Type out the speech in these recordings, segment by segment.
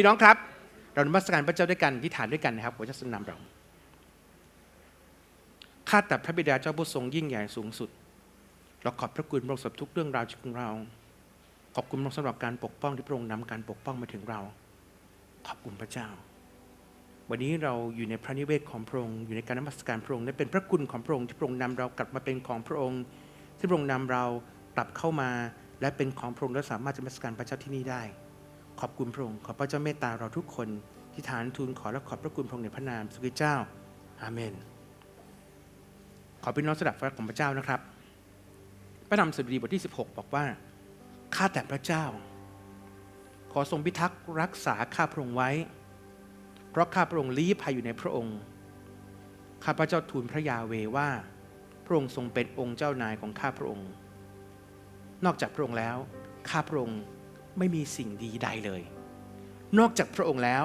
พี่น้องครับ เรานมัสการพระเจ้าด้วยกันที่ฐานด้วยกันนะครับหัวจะสนำเราข้าแต่พระบิดาเจ้าผู้ทรงยิ่งใหญ่สูงสุด เราขอบพระคุณพระองค์สำหรับทุกเรื่องราวชีวิตของเรา ขอบคุณพระองค์สำหรับการปกป้องที่พระองค์นำการปกป้องมาถึงเรา ขอบคุณพระเจ้า วันนี้เราอยู่ในพระนิเวศของพระองค์อยู่ในการนมัสการพระองค์และเป็นพระคุณของพระองค์ที่พระองค์นำเรากลับมาเป็นของพระองค์ ที่พระองค์นำเรากลับเข้ามา และเป็นของพระองค์และสามารถจะนมัสการพระเจ้าที่นี่ได้ ขอบคุณพระองค์ขอพระเจ้าเมตตาเราทุกคนที่ฐานทูลขอและขอบพระคุณพระองค์ในพระนามสุขิเจ้า อาเมน ขอพี่น้องสดับพระของพระเจ้านะครับ พระนำสดุดีบทที่ 16 บอกว่า ข้าแต่พระเจ้า ขอทรงพิทักษ์รักษาข้าพระองค์ไว้ เพราะข้าพระองค์ลี้ภัยอยู่ในพระองค์ ข้าพระเจ้าทูลพระยาเวว่า พระองค์ทรงเป็นองค์เจ้านายของข้าพระองค์ นอกจากพระองค์แล้ว ข้าพระองค์ ไม่มีสิ่งดีใดเลย นอกจากพระองค์แล้ว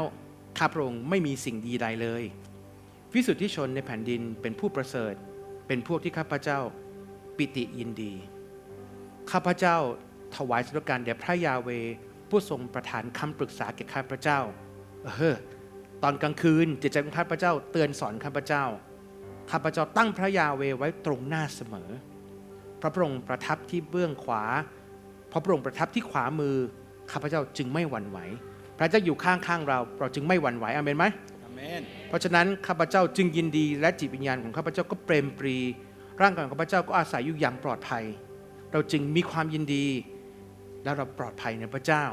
ข้าพระองค์ไม่มีสิ่งดีใดเลย วิสุทธิชนในแผ่นดินเป็นผู้ประเสริฐ เป็นพวกที่ข้าพเจ้าปิติยินดี ข้าพเจ้าถวายสุรการแด่พระยาเวผู้ทรงประทานคำปรึกษาแก่ข้าพเจ้า เออตอนกลางคืนจิตใจของข้าพเจ้าเตือนสอนข้าพเจ้า ข้าพเจ้าตั้งพระยาเวไว้ตรงหน้าเสมอ พระพระองค์ประทับที่เบื้องขวา พระพระองค์ประทับที่ขวามือ ข้าพเจ้าจึงไม่หวั่นไหว พระเจ้าอยู่ข้างๆเรา เราจึงไม่หวั่นไหวอาเมนไหมอาเมน เพราะฉะนั้นข้าพเจ้าจึงยินดีและจิตวิญญาณของข้าพเจ้าก็เปรมปรี ร่างกายของข้าพเจ้าก็อาศัยอยู่อย่างปลอดภัย เราจึงมีความยินดี และเราปลอดภัยในพระเจ้า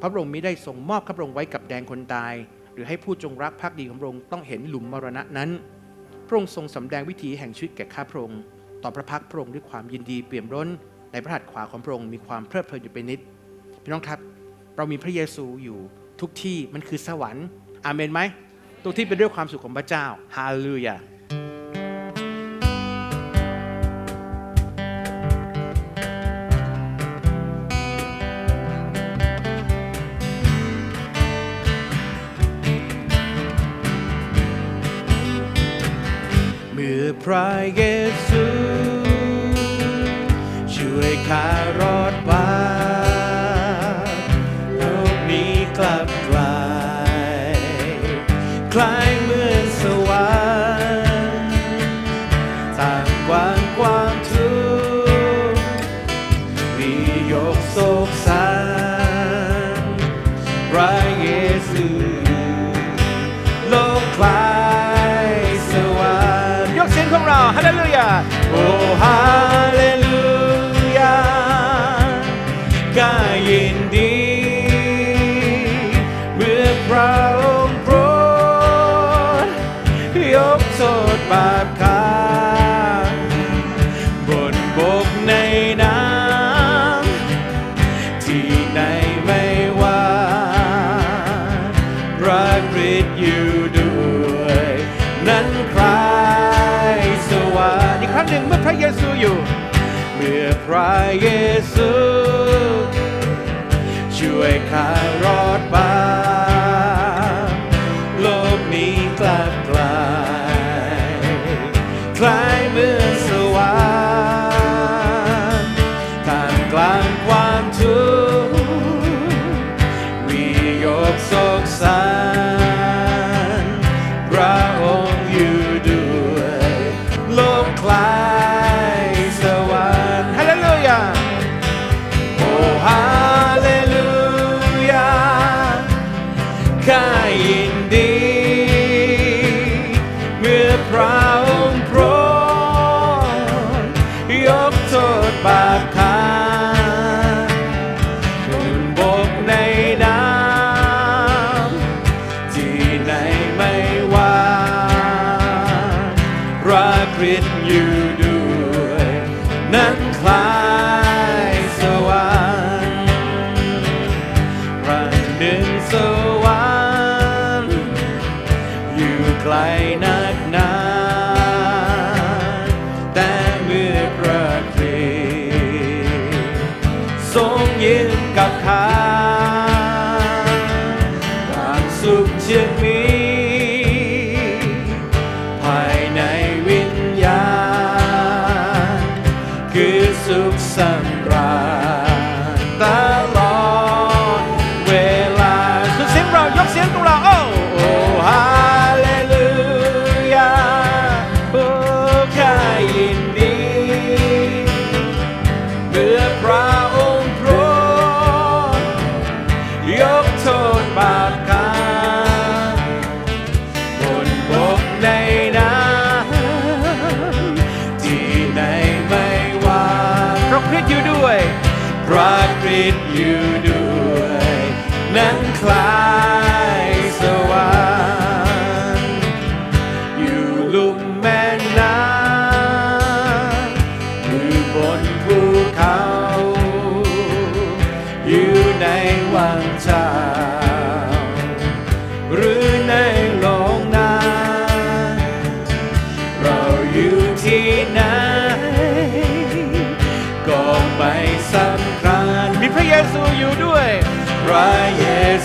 พระองค์ไม่ได้ทรงมอบข้าพระองค์ไว้กับแดงคนตาย หรือให้ผู้จงรักภักดีของพระองค์ต้องเห็นหลุมมรณะนั้น พระองค์ทรงสำแดงวิถีแห่งชีวิตแก่ข้าพระองค์ต่อพระพักตร์พระองค์ด้วยความยินดีเปี่ยมล้นในพระหัตถ์ขวาของพระองค์มีความเพลิดเพลินอยู่เป็นนิดพี่น้องครับ เรามีพระเยซูอยู่ทุกที่มันคือสวรรค์อาเมนไหมทุกที่เป็นด้วยความสุขของพระเจ้าฮาเลลูยา พระ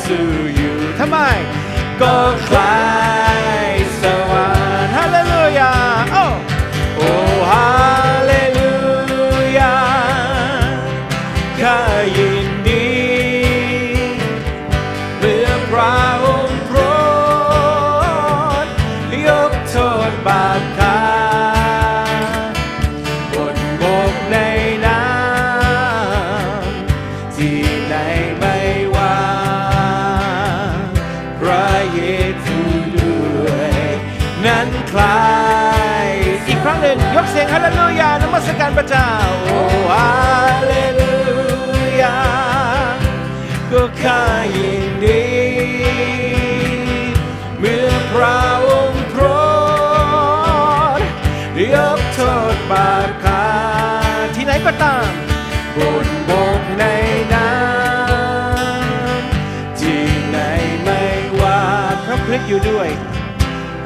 เยซูอยู่ทำไม ก็คล้าย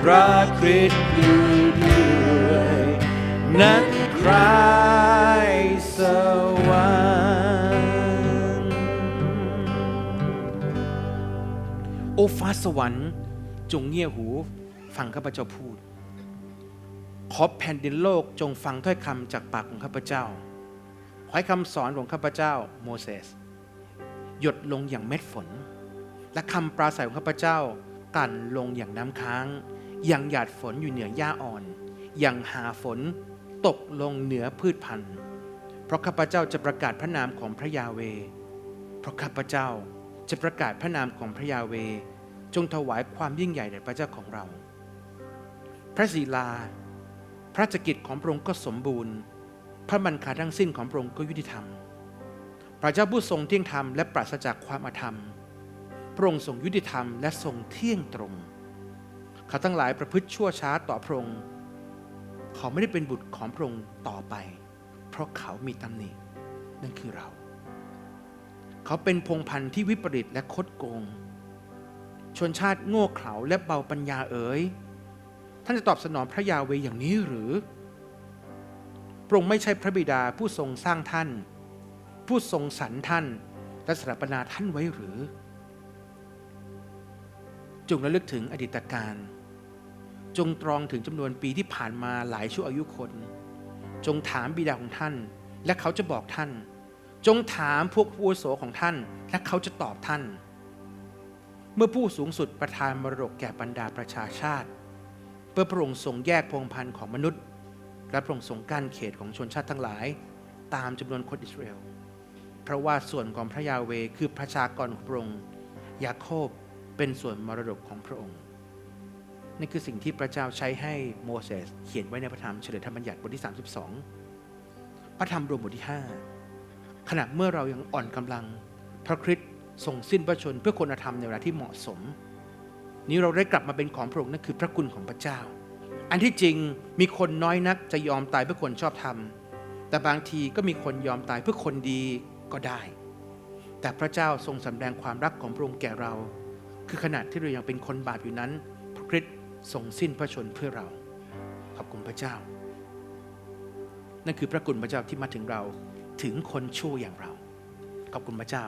พระคริสต์อยู่ด้วยนั้นใครสวรรค์โอฟ้าสวรรค์ จงเงี่ยหูฟังข้าพเจ้าพูด ขอแผ่นดินโลกจงฟังถ้อยคำจากปากของข้าพเจ้า ขอให้คำสอนของข้าพเจ้าโมเสสหยดลงอย่างเม็ดฝน และคำปราศัยของข้าพเจ้ากลั่นลงอย่างน้ำค้าง ย่างหยาดฝนอยู่เหนือหญ้าอ่อนอย่างหาฝนตกลงเหนือพืชพันธุ์ เพราะข้าพเจ้าจะประกาศพระนามของพระยาเว เพราะข้าพเจ้าจะประกาศพระนามของพระยาเว จงถวายความยิ่งใหญ่แด่พระเจ้าของเรา พระศีลา พระราชกิจของพระองค์ก็สมบูรณ์ พระบัญชาทั้งสิ้นของพระองค์ก็ยุติธรรม พระเจ้าผู้ทรงเที่ยงธรรมและปราศจากความอาธรรม พระองค์ทรงยุติธรรมและทรงเที่ยงตรง เขาทั้งหลายประพฤติชั่วช้าต่อพระองค์เขาไม่ได้เป็นบุตรของพระองค์ต่อไป เพราะเขามีตำหนินั่นคือเรา เขาเป็นพงพันธุ์ที่วิปริตและคดโกง ชนชาติโง่เขลาและเบาปัญญาเอ๋ยท่านจะตอบสนองพระยาเวอย่างนี้หรือพระองค์ไม่ใช่พระบิดาผู้ทรงสร้างท่าน ผู้ทรงสรรท่านและสถาปนาท่านไว้หรือ จงระลึกถึงอดีตการ จงตรองถึงจำนวนปีที่ผ่านมาหลายชั่วอายุคน จงถามบิดาของท่าน และเขาจะบอกท่าน จงถามพวกผู้อาโสของท่าน และเขาจะตอบท่าน เมื่อผู้สูงสุดประทานมรดกแก่บรรดาประชาชาติ เพื่อพระองค์ทรงแยกพงพันธ์ของมนุษย์ และพระองค์ทรงกั้นเขตของชนชาติทั้งหลาย ตามจำนวนคนอิสราเอลเพราะว่าส่วนของพระยาเวคือประชากรของพระองค์ยาโคบเป็นส่วนมรดกของพระองค์ นี่คือสิ่งที่พระเจ้าใช้ให้โมเสสเขียนไว้ในพระธรรมเฉลยธรรมบัญญัติบทที่ 32 พระธรรมรวมบทที่ 5 ขณะเมื่อเรายังอ่อนกำลัง พระคริสต์ทรงสิ้นพระชนเพื่อคนธรรมในเวลาที่เหมาะสม นี้เราได้กลับมาเป็นของพระองค์นั่นคือพระคุณของพระเจ้า อันที่จริงมีคนน้อยนักจะยอมตายเพื่อคนชอบธรรม แต่บางทีก็มีคนยอมตายเพื่อคนดีก็ได้ แต่พระเจ้าทรงสำแดงความรักของพระองค์แก่เรา คือขณะที่เรายังเป็นคนบาปอยู่นั้นพระคริสต์ ทรงสิ้นพระชนเพื่อเราขอบคุณพระเจ้า นั่นคือพระคุณพระเจ้าที่มาถึงเราถึงคนชั่วอย่างเรา ขอบคุณพระเจ้า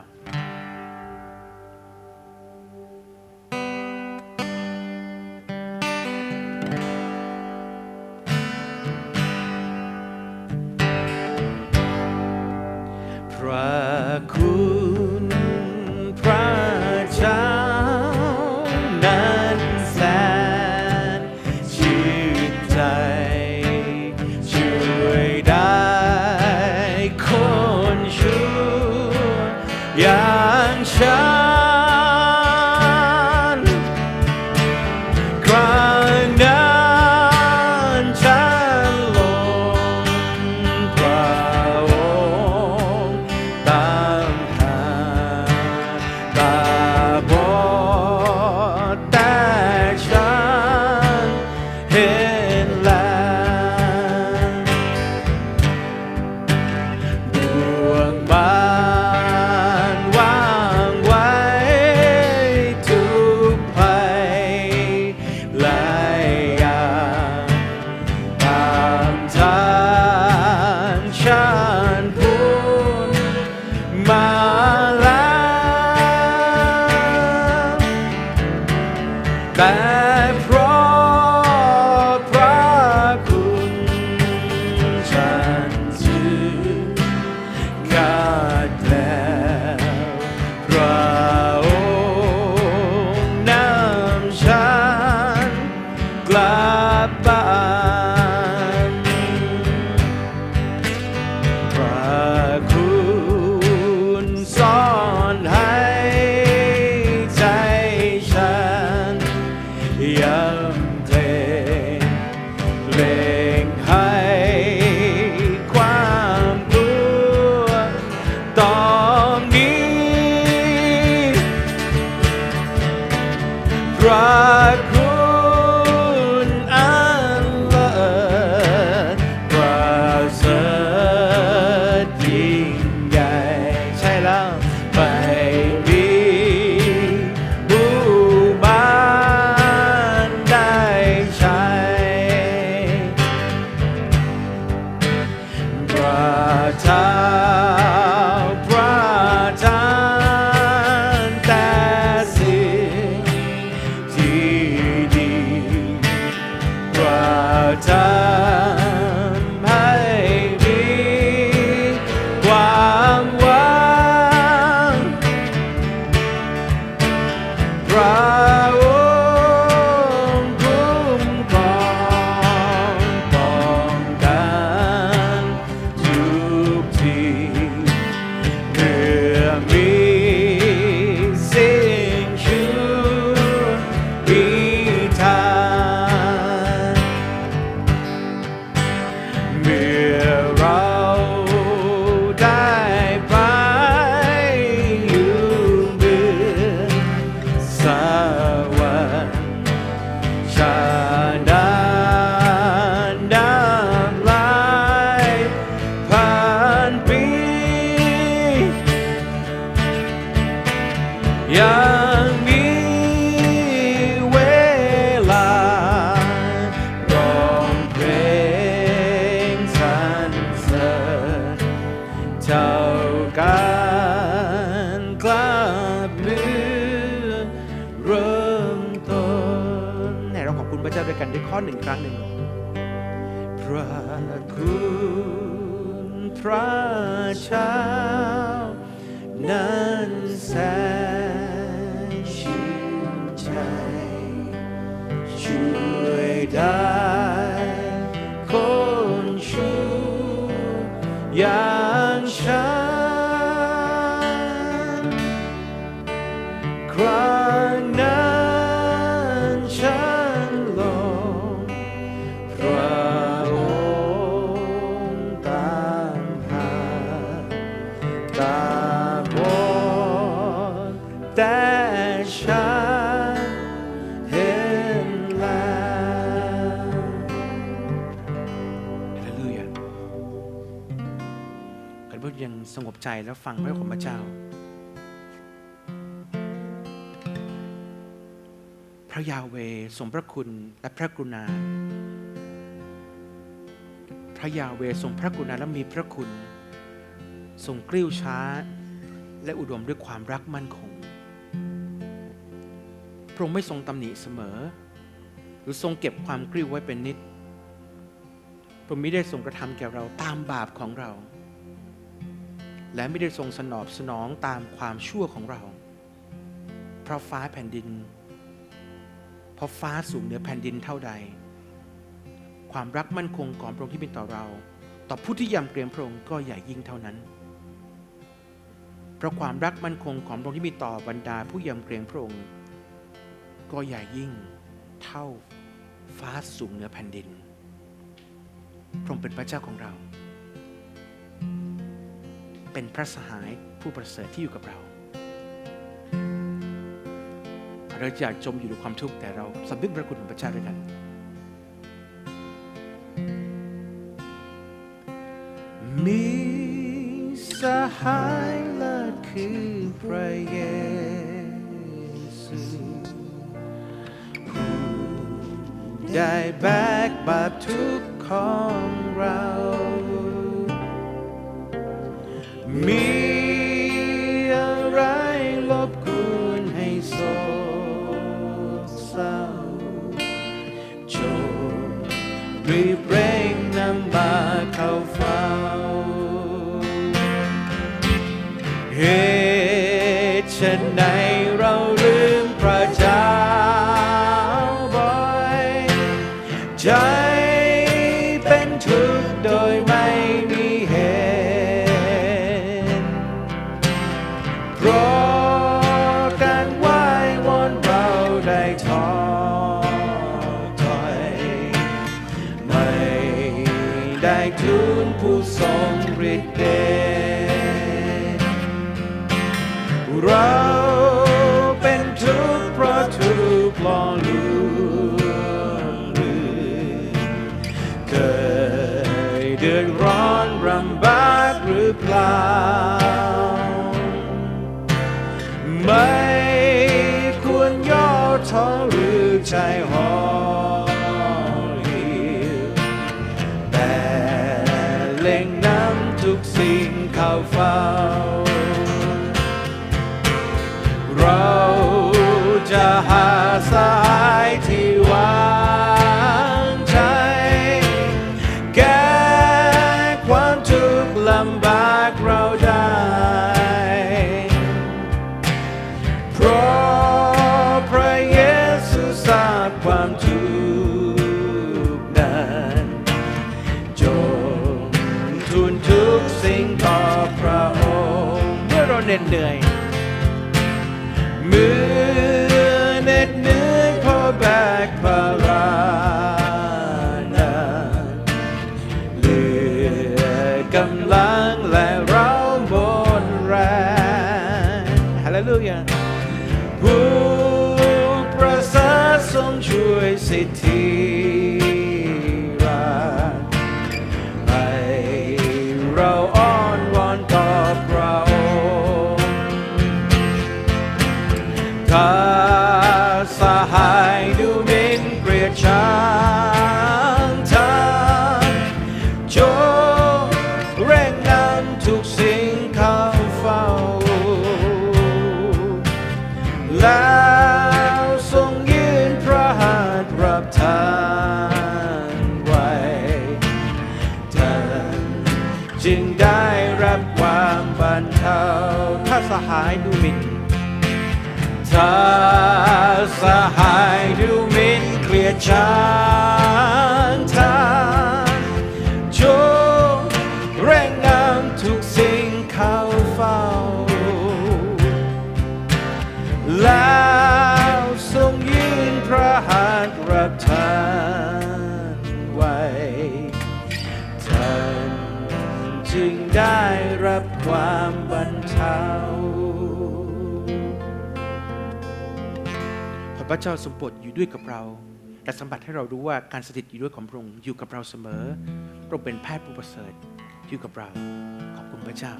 พ เท่ากันกลับมือเริ่มต้นไหนเราขอบคุณพระเจ้าด้วยกันด้วยข้อหนึ่งครั้งหนึ่งพระคุณพระเจ้านั้นแสนชื่นใจช่วยได้ สงบใจแล้วฟังพระของพระเจ้า พระยาเวห์ทรงพระคุณและพระกรุณา พระยาเวห์ทรงพระกรุณาและมีพระคุณทรงกลิ้วช้า และอุดมด้วยความรักมั่นคง พระองค์ไม่ทรงตำหนิเสมอ หรือทรงเก็บความกลิ้วไว้เป็นนิดพระองค์ไม่ได้ทรงกระทำแก่เราตามบาปของเรา และไม่ได้ทรงสนอบสนองตามความชั่วของเรา เพราะฟ้าแผ่นดิน เพราะฟ้าสูงเหนือแผ่นดินเท่าใด ความรักมั่นคงของพระองค์ที่มีต่อเรา ต่อผู้ที่ยำเกรงพระองค์ก็ใหญ่ยิ่งเท่านั้น เพราะความรักมั่นคงของพระองค์ที่มีต่อบรรดาผู้ยำเกรงพระองค์ ก็ใหญ่ยิ่งเท่าฟ้าสูงเหนือแผ่นดินพระองค์เป็นพระเจ้าของเรา พระสหายผู้ประเสริฐที่อยู่กับเราเราอยากจมอยู่ในความทุกข์แต่เราสำนึกพระคุณของพระเจ้าด้วยกันมีสหายเลิศคือพระเยซูผู้ได้แบกบาปทุกข์ของเรา มีอะไรรบกวนให้โศกเศร้าจงรีบเร่งนำมาเข้าเฝ้า Hey หรือ อก ยดชังทางจงเร่งนำทุกสิ่งเข้าเฝ้า แล้วทรงยืนพระหัตถ์รับทานไว้ท่านจึงได้รับความบรรเทาขอพระเจ้าทรงโปรดอยู่ด้วยกับเรา และสัมผัสให้เรารู้ว่าการสถิตอยู่ด้วยของพระองค์อยู่กับเราเสมอพระองค์เป็นแพทย์ผู้ประเสริฐอยู่กับเราขอบคุณพระเจ้า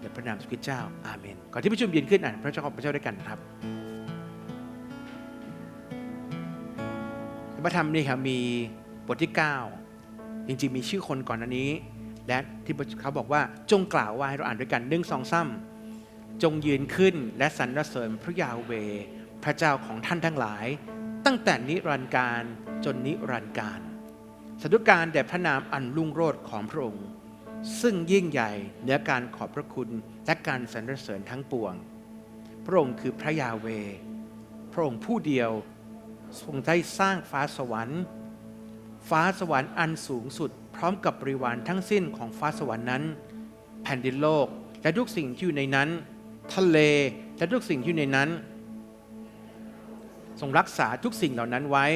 ในพระนามสุขิเจ้าอาเมนก่อนที่ประชุมยืนขึ้นอ่านพระเจ้าของพระเจ้าด้วยกันครับพระธรรมนี่ครับมีบทที่ 9 จริงๆมีชื่อคนก่อนอันนี้ และที่เขาบอกว่าจงกล่าวว่าให้เราอ่านด้วยกันหนึ่งสองซ้ำจงยืนขึ้นและสรรเสริญพระยาเว พระเจ้าของท่านทั้งหลาย ตั้งแต่นิรันดร์การจนนิรันดร์การสาธุการแด่พระนามอันรุ่งโรจน์ของพระองค์ ซึ่งยิ่งใหญ่เหนือการขอบพระคุณและการสรรเสริญทั้งปวง พระองค์คือพระยาเว พระองค์ผู้เดียวทรงได้สร้างฟ้าสวรรค์ ฟ้าสวรรค์อันสูงสุด พร้อมกับบริวารทั้งสิ้นของฟ้าสวรรค์นั้น แผ่นดินโลกและทุกสิ่งที่อยู่ในนั้น ทะเลและทุกสิ่งที่อยู่ในนั้น ทรงรักษาทุกสิ่งเหล่านั้นไว้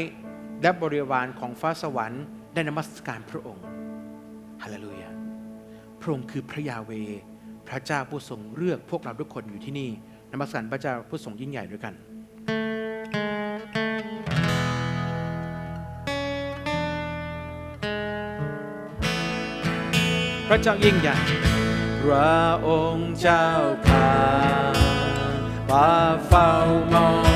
และบริวารของฟ้าสวรรค์ได้นมัสการพระองค์ฮาเลลูยาพระองค์คือพระยาเว พระเจ้าผู้ทรงเลือกพวกเราทุกคนอยู่ที่นี่นมัสการพระเจ้าผู้ทรงยิ่งใหญ่ด้วยกันพระเจ้ายิ่งใหญ่ พระองค์เจ้าข้ามาเฝ้ามอง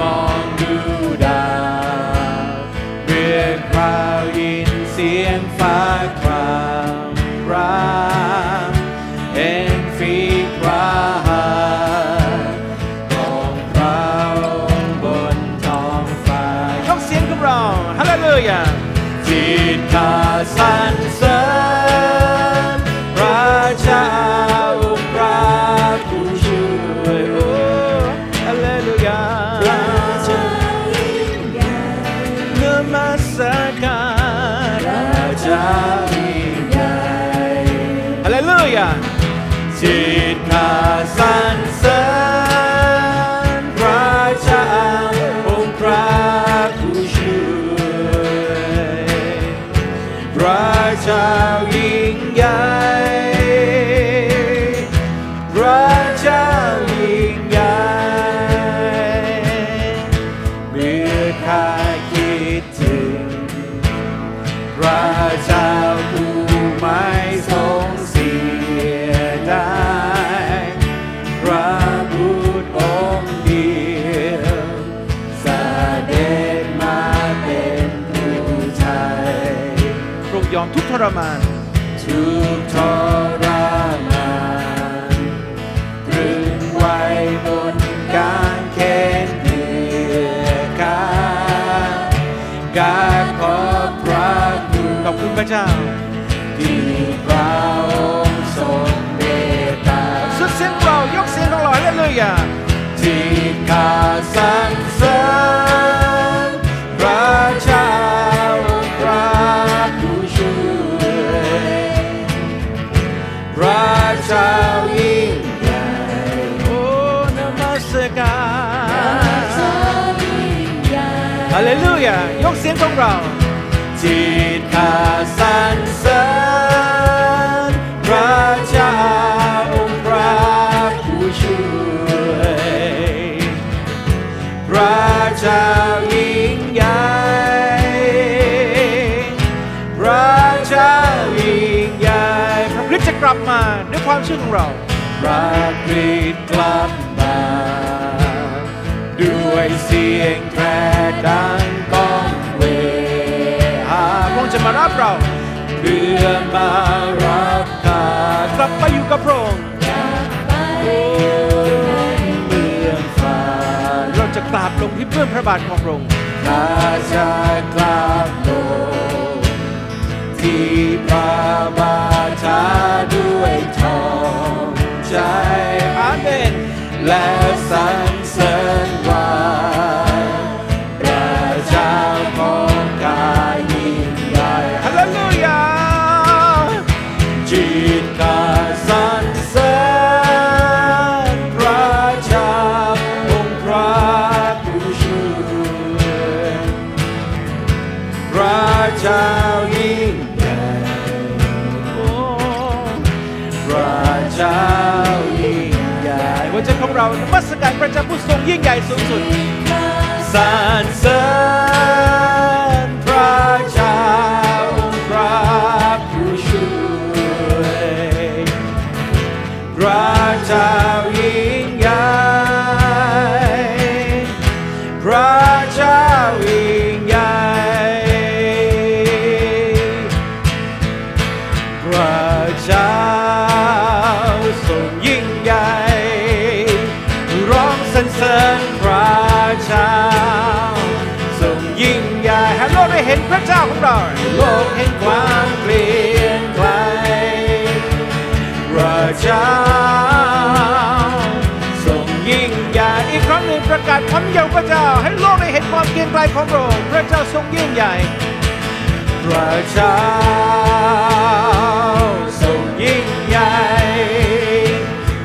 มองดูดาวเมื่อคราวยินเสียงฟ้าครามรามเห็นฝีพระหัตถ์ของพระบนท้องฟ้ายกเสียงกับเราฮาเลลูยาจิตข้า ข้า ความเชื่อของเราพระกรีดกลับมาด้วยเสียงแตรดังก้องเวหาพระองค์จะมารับเราเพื่อมารับข้ากลับไปอยู่กับพระองค์เมืองฟ้าเราจะกราบลงที่เบื้องพระบาทของพระองค์ข้าจะกราบลงที่พระบาทาด้วยทอง ใจอาเมนและสรรเสริญ จ้าผู้ทรงยิ่งใหญ่สูงสุดสรรเสริญ ความเกรียงไกรของพระองค์พระเจ้าทรงยิ่งใหญ่พระเจ้าทรงยิ่งใหญ่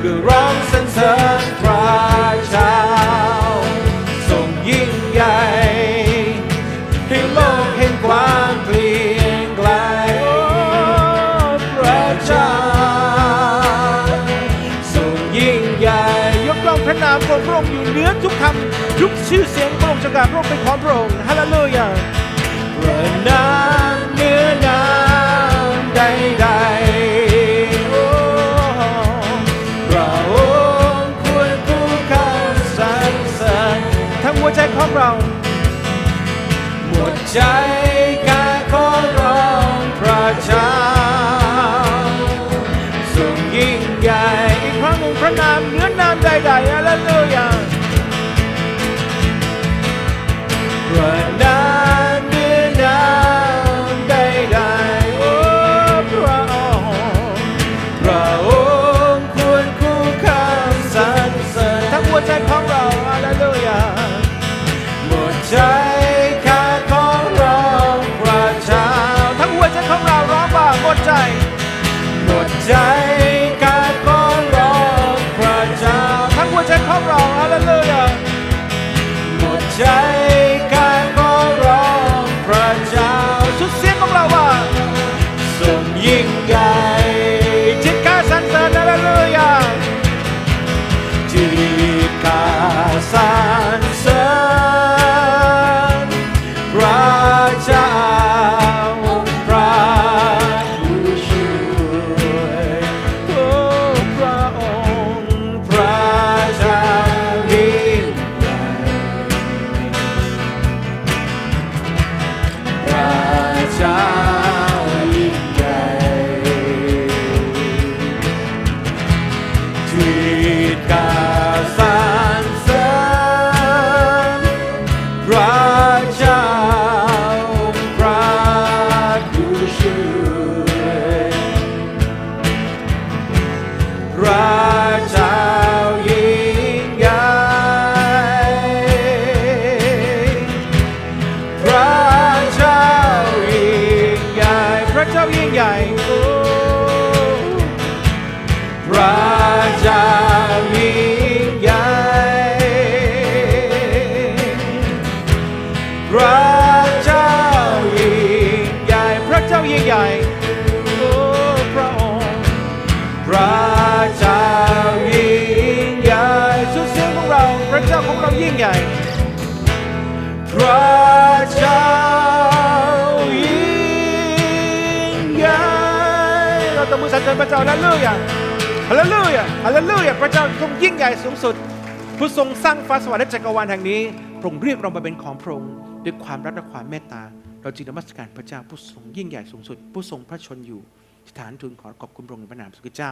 คือร้องสรรเสริญพระเจ้าทรงยิ่งใหญ่ให้โลกเห็นความเปลี่ยนแปลพระเจ้าทรงยิ่งใหญ่ยกย่องพระนามของพระองค์อยู่เหนือทุกคำทุกชื่อเสียง กาบพระองค์เป็นของพระองค์ฮาเลลูยาพระน้ำเนื้อน้ำใดๆโอ้พระองค์ควรผู้ข้าสรรเสริญทั้งหัวใจของเราหมดใจ ฮาเลลูยาฮาเลลูยาฮาเลลูยาพระเจ้าทรงยิ่งใหญ่สูงสุด ผู้ทรงสร้างฟ้าสวรรค์และจักรวาลแห่งนี้พระองค์เรียกเรามาเป็นของพระองค์ด้วยความรักและความเมตตา เราจึงนมัสการพระเจ้าผู้ทรงยิ่งใหญ่สูงสุด ผู้ทรงพระชนอยู่สถานทูลขอขอบคุณพระองค์ในพระนามสุขเจ้า